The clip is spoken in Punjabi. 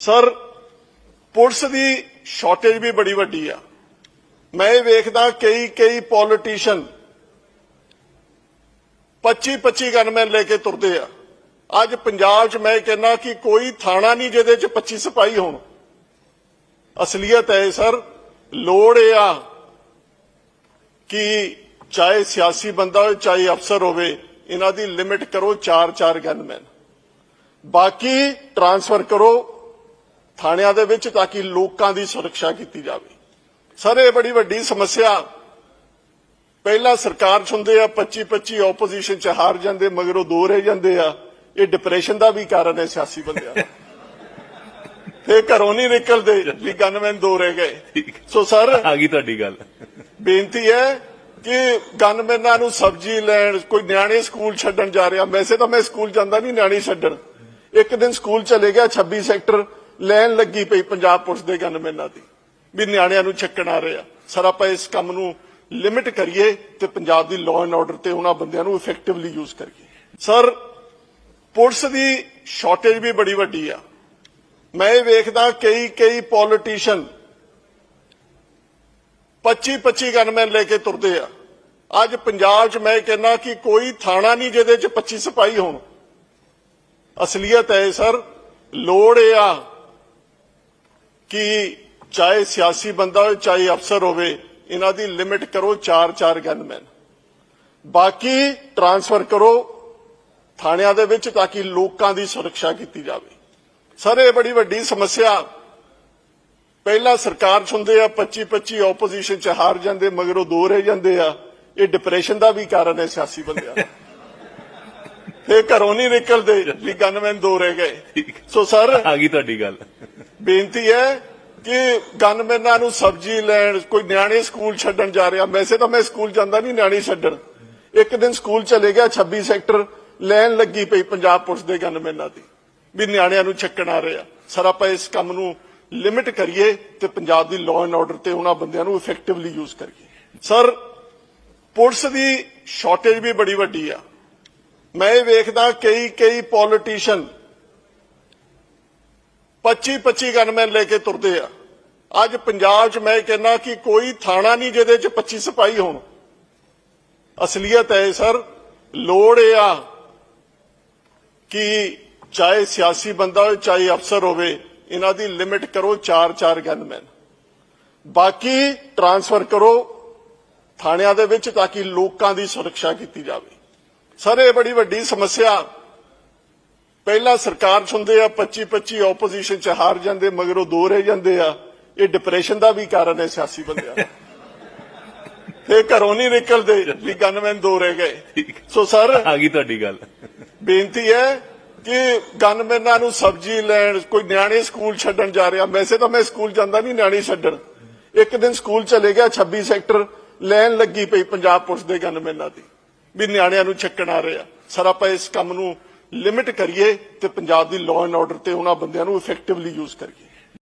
ਸਰ, ਪੁਲਿਸ ਦੀ ਸ਼ਾਰਟੇਜ ਵੀ ਬੜੀ ਵੱਡੀ ਆ। ਮੈਂ ਇਹ ਵੇਖਦਾ ਕਈ ਕਈ ਪੋਲੀਟੀਸ਼ੀਅਨ 25 25 ਗਨਮੈਨ ਲੈ ਕੇ ਤੁਰਦੇ ਆ। ਅੱਜ ਪੰਜਾਬ 'ਚ ਮੈਂ ਕਹਿੰਦਾ ਕਿ ਕੋਈ ਥਾਣਾ ਨਹੀਂ ਜਿਹਦੇ 'ਚ 25 ਸਿਪਾਹੀ ਹੋਣ। ਅਸਲੀਅਤ ਹੈ ਸਰ, ਲੋੜ ਇਹ ਆ ਕਿ ਚਾਹੇ ਸਿਆਸੀ ਬੰਦਾ ਹੋਵੇ, ਚਾਹੇ ਅਫਸਰ ਹੋਵੇ, ਇਹਨਾਂ ਦੀ ਲਿਮਿਟ ਕਰੋ 4-4 ਗਨਮੈਨ ਬਾਕੀ ਟਰਾਂਸਫਰ ਕਰੋ ਥਾਣਿਆਂ ਦੇ ਵਿੱਚ ਤਾਂ ਕਿ ਲੋਕਾਂ ਦੀ ਸੁਰੱਖਿਆ ਕੀਤੀ ਜਾਵੇ। ਸਰ ਇਹ ਬੜੀ ਵੱਡੀ ਸਮੱਸਿਆ। ਪਹਿਲਾਂ ਸਰਕਾਰ ਚ ਹੁੰਦੇ ਆ 25 25 ਆਪੋਜੀਸ਼ਨ ਚ ਹਾਰ ਜਾਂਦੇ ਮਗਰੋਂ ਦੋ ਰਹਿ ਜਾਂਦੇ ਆ। ਇਹ ਡਿਪਰੈਸ਼ਨ ਦਾ ਵੀ ਕਾਰਨ ਹੈ ਸਿਆਸੀ ਬੰਦਿਆਂ ਦਾ। ਫੇਰ ਘਰੋਂ ਨਹੀਂ ਨਿਕਲਦੇ ਵੀ ਗਨਮੈਨ ਦੋ ਰਹਿ ਗਏ। ਸੋ ਸਰ ਆ ਗਈ ਤੁਹਾਡੀ ਗੱਲ। ਬੇਨਤੀ ਹੈ ਕਿ ਗਨਮੈਨਾਂ ਨੂੰ ਸਬਜ਼ੀ ਲੈਣ ਕੋਈ ਨਿਆਣੇ ਸਕੂਲ ਛੱਡਣ ਜਾ ਰਿਹਾ। ਵੈਸੇ ਤਾਂ ਮੈਂ ਸਕੂਲ ਜਾਂਦਾ ਨਹੀਂ ਨਿਆਣੇ ਛੱਡਣ। ਇੱਕ ਦਿਨ ਸਕੂਲ ਚਲੇ ਗਿਆ 26 ਸੈਕਟਰ ਲੈਣ ਲੱਗੀ ਪਈ ਪੰਜਾਬ ਪੁਲਿਸ ਦੇ ਗਨਮੈਨਾਂ ਦੀ, ਵੀ ਨਿਆਣਿਆਂ ਨੂੰ ਛੱਕਣ ਆ ਰਿਹਾ ਸਰ, ਆਪਾਂ ਇਸ ਕੰਮ ਨੂੰ ਲਿਮਿਟ ਕਰੀਏ ਤੇ ਪੰਜਾਬ ਦੀ ਲਾਅ ਐਂਡ ਆਰਡਰ ਤੇ ਉਹਨਾਂ ਬੰਦਿਆਂ ਨੂੰ ਇਫੈਕਟਿਵਲੀ ਯੂਜ਼ ਕਰੀਏ। ਸਰ, ਪੁਲਿਸ ਦੀ ਸ਼ਾਰਟੇਜ ਵੀ ਬੜੀ ਵੱਡੀ ਆ। ਮੈਂ ਇਹ ਵੇਖਦਾ ਕਈ ਕਈ ਪੋਲੀਟੀਸ਼ੀਅਨ 25 25 ਗਨਮੈਨ ਲੈ ਕੇ ਤੁਰਦੇ ਆ। ਅੱਜ ਪੰਜਾਬ 'ਚ ਮੈਂ ਕਹਿੰਦਾ ਕਿ ਕੋਈ ਥਾਣਾ ਨਹੀਂ ਜਿਹਦੇ 'ਚ 25 ਸਿਪਾਹੀ ਹੋਣ। ਅਸਲੀਅਤ ਹੈ ਸਰ, ਲੋੜ ਇਹ ਆ ਕਿ ਚਾਹੇ ਸਿਆਸੀ ਬੰਦਾ ਹੋਵੇ ਚਾਹੇ ਅਫਸਰ ਹੋਵੇ ਇਹਨਾਂ ਦੀ ਲਿਮਿਟ ਕਰੋ 4-4 ਗਨਮੈਨ ਬਾਕੀ ਟ੍ਰਾਂਸਫਰ ਕਰੋ ਥਾਣਿਆਂ ਦੇ ਵਿੱਚ ਤਾਂ ਕਿ ਲੋਕਾਂ ਦੀ ਸੁਰੱਖਿਆ ਕੀਤੀ ਜਾਵੇ। ਸਰ ਇਹ ਬੜੀ ਵੱਡੀ ਸਮੱਸਿਆ। ਪਹਿਲਾਂ ਸਰਕਾਰ ਚ ਹੁੰਦੇ ਆ 25 25 ਆਪੋਜੀਸ਼ਨ ਚ ਹਾਰ ਜਾਂਦੇ ਮਗਰੋਂ ਦੋ ਰਹਿ ਜਾਂਦੇ ਆ। ਇਹ ਡਿਪਰੈਸ਼ਨ ਦਾ ਵੀ ਕਾਰਨ ਹੈ ਸਿਆਸੀ ਬੰਦਿਆਂ ਦਾ। ਫੇਰ ਘਰੋਂ ਨਹੀਂ ਨਿਕਲਦੇ ਵੀ ਗਨਮੈਨ ਦੋ ਰਹਿ ਗਏ। ਸੋ ਸਰ ਆ ਗਈ ਤੁਹਾਡੀ ਗੱਲ। ਬੇਨਤੀ ਹੈ ਕਿ ਗਨਮੈਨਾਂ ਨੂੰ ਸਬਜ਼ੀ ਲੈਣ, ਕੋਈ ਨਿਆਣੇ ਸਕੂਲ ਛੱਡਣ ਜਾ ਰਿਹਾ। ਵੈਸੇ ਤਾਂ ਮੈਂ ਸਕੂਲ ਜਾਂਦਾ ਨਹੀਂ, ਨਿਆਣੇ ਛੱਡਣ। ਇੱਕ ਦਿਨ ਸਕੂਲ ਚਲੇ ਗਿਆ 26 ਸੈਕਟਰ ਲੈਣ ਲੱਗੀ ਪਈ ਪੰਜਾਬ ਪੁਲਿਸ ਦੇ ਗਨਮੈਨਾਂ ਦੀ, ਵੀ ਨਿਆਣਿਆਂ ਨੂੰ ਛੱਕਣ ਆ ਰਿਹਾ। ਸਰ, ਆਪਾਂ ਇਸ ਕੰਮ ਨੂੰ ਲਿਮਿਟ ਕਰੀਏ ਤੇ ਪੰਜਾਬ ਦੀ ਲਾਅ ਐਂਡ ਆਰਡਰ ਤੇ ਉਹਨਾਂ ਬੰਦਿਆਂ ਨੂੰ ਇਫੈਕਟਿਵਲੀ ਯੂਜ਼ ਕਰੀਏ। ਸਰ, ਪੁਲਿਸ ਦੀ ਸ਼ਾਰਟੇਜ ਵੀ ਬੜੀ ਵੱਡੀ ਆ। ਮੈਂ ਇਹ ਵੇਖਦਾ ਕਈ ਕਈ ਪੋਲੀਟੀਸ਼ੀਅਨ 25 25 ਗਨਮੈਨ ਲੈ ਕੇ ਤੁਰਦੇ ਆ। ਅੱਜ ਪੰਜਾਬ 'ਚ ਮੈਂ ਕਹਿੰਦਾ ਕਿ ਕੋਈ ਥਾਣਾ ਨਹੀਂ ਜਿਹਦੇ 'ਚ 25 ਸਿਪਾਹੀ ਹੋਣ। ਅਸਲੀਅਤ ਹੈ ਸਰ, ਲੋੜ ਇਹ ਆ ਕਿ ਚਾਹੇ ਸਿਆਸੀ ਬੰਦਾ ਹੋਵੇ, ਚਾਹੇ ਅਫਸਰ ਹੋਵੇ, ਇਹਨਾਂ ਦੀ ਲਿਮਿਟ ਕਰੋ 4-4 ਗਨਮੈਨ ਬਾਕੀ ਟਰਾਂਸਫਰ ਕਰੋ ਥਾਣਿਆਂ ਦੇ ਵਿੱਚ ਤਾਂ ਕਿ ਲੋਕਾਂ ਦੀ ਸੁਰੱਖਿਆ ਕੀਤੀ ਜਾਵੇ। ਸਰ, ਇਹ ਬੜੀ ਵੱਡੀ ਸਮੱਸਿਆ ਪਹਿਲਾਂ ਸਰਕਾਰ ਚ ਹੁੰਦੇ ਆ 25 25 ਆਪੋਜੀਸ਼ਨ ਚ ਹਾਰ ਜਾਂਦੇ ਮਗਰੋਂ ਦੋ ਰਹਿ ਜਾਂਦੇ ਆ। ਇਹ ਡਿਪਰੈਸ਼ਨ ਦਾ ਵੀ ਕਾਰਨ ਹੈ ਸਿਆਸੀ ਬੰਦਿਆਂ ਫੇਰ ਘਰੋਂ ਨਹੀਂ ਨਿਕਲਦੇ ਵੀ ਗਨਮੈਨ ਦੋ ਰਹਿ ਗਏ। ਸੋ ਸਰ ਆ ਗਈ ਤੁਹਾਡੀ ਗੱਲ। ਬੇਨਤੀ ਹੈ ਕਿ ਗਨਮੈਨਾਂ ਨੂੰ ਸਬਜ਼ੀ ਲੈਣ ਕੋਈ ਨਿਆਣੇ ਸਕੂਲ ਛੱਡਣ ਜਾ ਰਿਹਾ। ਵੈਸੇ ਤਾਂ ਮੈਂ ਸਕੂਲ ਜਾਂਦਾ ਨਹੀਂ ਨਿਆਣੇ ਛੱਡਣ। ਇੱਕ ਦਿਨ ਸਕੂਲ ਚਲੇ ਗਿਆ 26 ਸੈਕਟਰ ਲੈਣ ਲੱਗੀ ਪਈ ਪੰਜਾਬ ਪੁਲਿਸ ਦੇ ਗਨਮੈਨਾਂ ਦੀ ਵੀ ਨਿਆਣਿਆਂ ਨੂੰ ਛੱਕਣ ਆ ਰਿਹਾ ਸਰ ਆਪਾਂ ਇਸ ਕੰਮ ਨੂੰ ਲਿਮਿਟ ਕਰੀਏ ਤੇ ਪੰਜਾਬ ਦੀ ਲਾਅ ਐਂਡ ਆਰਡਰ ਤੇ ਉਹਨਾਂ ਬੰਦਿਆਂ ਨੂੰ ਇਫੈਕਟਿਵਲੀ ਯੂਜ਼ ਕਰੀਏ।